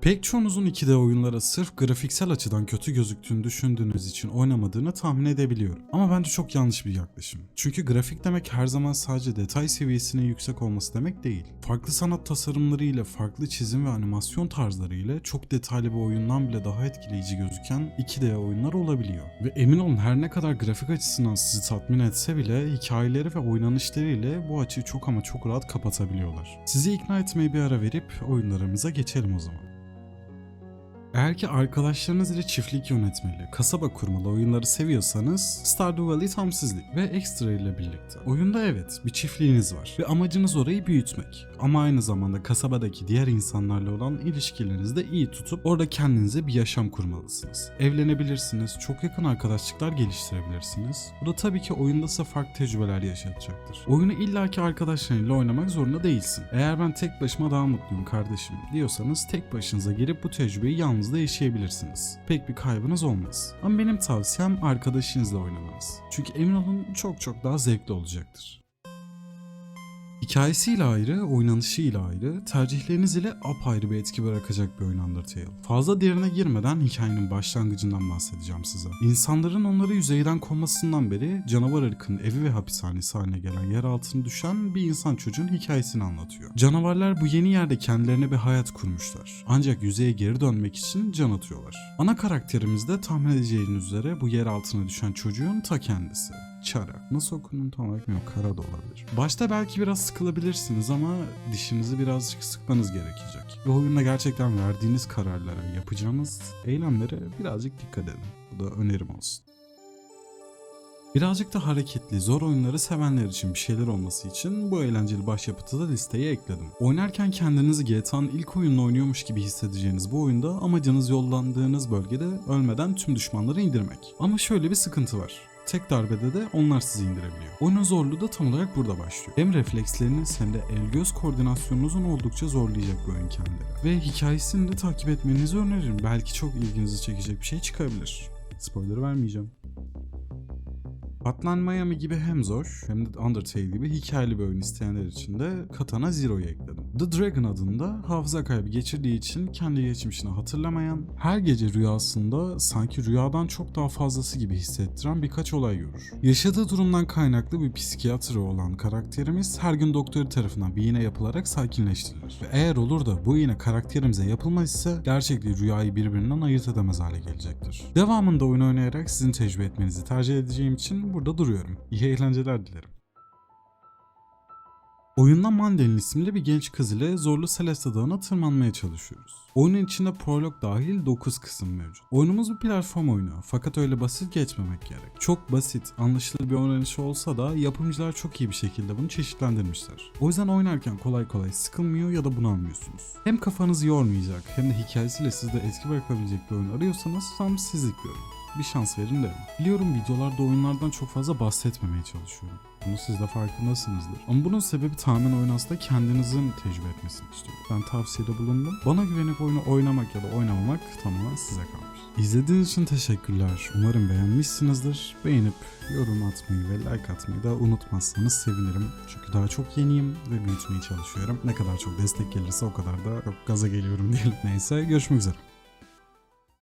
Pek çoğunuzun 2D oyunlara sırf grafiksel açıdan kötü gözüktüğünü düşündüğünüz için oynamadığını tahmin edebiliyorum. Ama bence çok yanlış bir yaklaşım. Çünkü grafik demek her zaman sadece detay seviyesinin yüksek olması demek değil. Farklı sanat tasarımları ile farklı çizim ve animasyon tarzları ile çok detaylı bir oyundan bile daha etkileyici gözüken 2D oyunlar olabiliyor. Ve emin olun her ne kadar grafik açısından sizi tatmin etse bile hikayeleri ve oynanışlarıyla bu açıyı çok ama çok rahat kapatabiliyorlar. Sizi ikna etmeye bir ara verip oyunlarımıza geçelim o zaman. Eğer ki arkadaşlarınız ile çiftlik yönetmeli, kasaba kurmalı oyunları seviyorsanız Stardew Valley tam sizlik ve Extra ile birlikte. Oyunda evet bir çiftliğiniz var ve amacınız orayı büyütmek. Ama aynı zamanda kasabadaki diğer insanlarla olan ilişkilerinizi de iyi tutup orada kendinize bir yaşam kurmalısınız. Evlenebilirsiniz, çok yakın arkadaşlıklar geliştirebilirsiniz. Bu da tabii ki oyunda size farklı tecrübeler yaşatacaktır. Oyunu illaki arkadaşlarıyla oynamak zorunda değilsin. Eğer ben tek başıma daha mutluyum kardeşim diyorsanız tek başınıza girip bu tecrübeyi yalnız da yaşayabilirsiniz. Pek bir kaybınız olmaz. Ama benim tavsiyem arkadaşınızla oynamanız. Çünkü emin olun çok çok daha zevkli olacaktır. Hikayesiyle ayrı, oynanışıyla ayrı, tercihleriniz ile apayrı bir etki bırakacak bir oyun Undertale. Fazla derine girmeden hikayenin başlangıcından bahsedeceğim size. İnsanların onları yüzeyden konmasından beri canavar ırkının evi ve hapishanesi haline gelen yer altına düşen bir insan çocuğun hikayesini anlatıyor. Canavarlar bu yeni yerde kendilerine bir hayat kurmuşlar. Ancak yüzeye geri dönmek için can atıyorlar. Ana karakterimiz de tahmin edeceğiniz üzere bu yer altına düşen çocuğun ta kendisi. Çara. Nasıl okunduğunu tam olarak bilmiyorum. Kara da olabilir. Başta belki biraz sıkılabilirsiniz ama dişinizi birazcık sıkmanız gerekecek. Ve oyunda gerçekten verdiğiniz kararlara, yapacağınız eylemlere birazcık dikkat edin. Bu da önerim olsun. Birazcık da hareketli, zor oyunları sevenler için bir şeyler olması için bu eğlenceli başyapıtı da listeye ekledim. Oynarken kendinizi GTA'nın ilk oyununu oynuyormuş gibi hissedeceğiniz bu oyunda amacınız yollandığınız bölgede ölmeden tüm düşmanları indirmek. Ama şöyle bir sıkıntı var. Tek darbede de onlar sizi indirebiliyor. Oyunun zorluğu da tam olarak burada başlıyor. Hem refleksleriniz hem de el göz koordinasyonunuzun oldukça zorlayacak bir oyun kendileri. Ve hikayesini de takip etmenizi öneririm. Belki çok ilginizi çekecek bir şey çıkabilir. Spoiler vermeyeceğim. Hotline Miami gibi hem zor hem de Undertale gibi hikayeli bir oyun isteyenler için de Katana Zero'yu ekledim. The Dragon adında hafıza kaybı geçirdiği için kendi geçmişini hatırlamayan, her gece rüyasında sanki rüyadan çok daha fazlası gibi hissettiren birkaç olay görür. Yaşadığı durumdan kaynaklı bir psikiyatri olan karakterimiz her gün doktoru tarafından bir iğne yapılarak sakinleştirilir. Ve eğer olur da bu iğne karakterimize yapılmazsa gerçekle rüyayı birbirinden ayırt edemez hale gelecektir. Devamında oyun oynayarak sizin tecrübe etmenizi tercih edeceğim için burada duruyorum. İyi eğlenceler dilerim. Oyunda Mandalin isimli bir genç kız ile zorlu Celeste Dağı'na tırmanmaya çalışıyoruz. Oyunun içinde prolog dahil 9 kısım mevcut. Oyunumuz bir platform oyunu fakat öyle basit geçmemek gerek. Çok basit, anlaşılır bir oynanışı olsa da yapımcılar çok iyi bir şekilde bunu çeşitlendirmişler. O yüzden oynarken kolay kolay sıkılmıyor ya da bunalmıyorsunuz. Hem kafanızı yormayacak hem de hikayesiyle sizde etki bırakabilecek bir oyun arıyorsanız tam sizlik bir oyun bir şans verin derim. Biliyorum videolarda oyunlardan çok fazla bahsetmemeye çalışıyorum. Bunu siz de farkındasınızdır. Ama bunun sebebi tamamen oyun aslında kendinizin tecrübe etmesini istiyorum. Ben tavsiyede bulundum. Bana güvenip oyunu oynamak ya da oynamamak tamamen size kalmış. İzlediğiniz için teşekkürler. Umarım beğenmişsinizdir. Beğenip yorum atmayı ve like atmayı da unutmazsanız sevinirim. Çünkü daha çok yeniyim ve büyütmeye çalışıyorum. Ne kadar çok destek gelirse o kadar da çok gaza geliyorum diyelim. Neyse görüşmek üzere.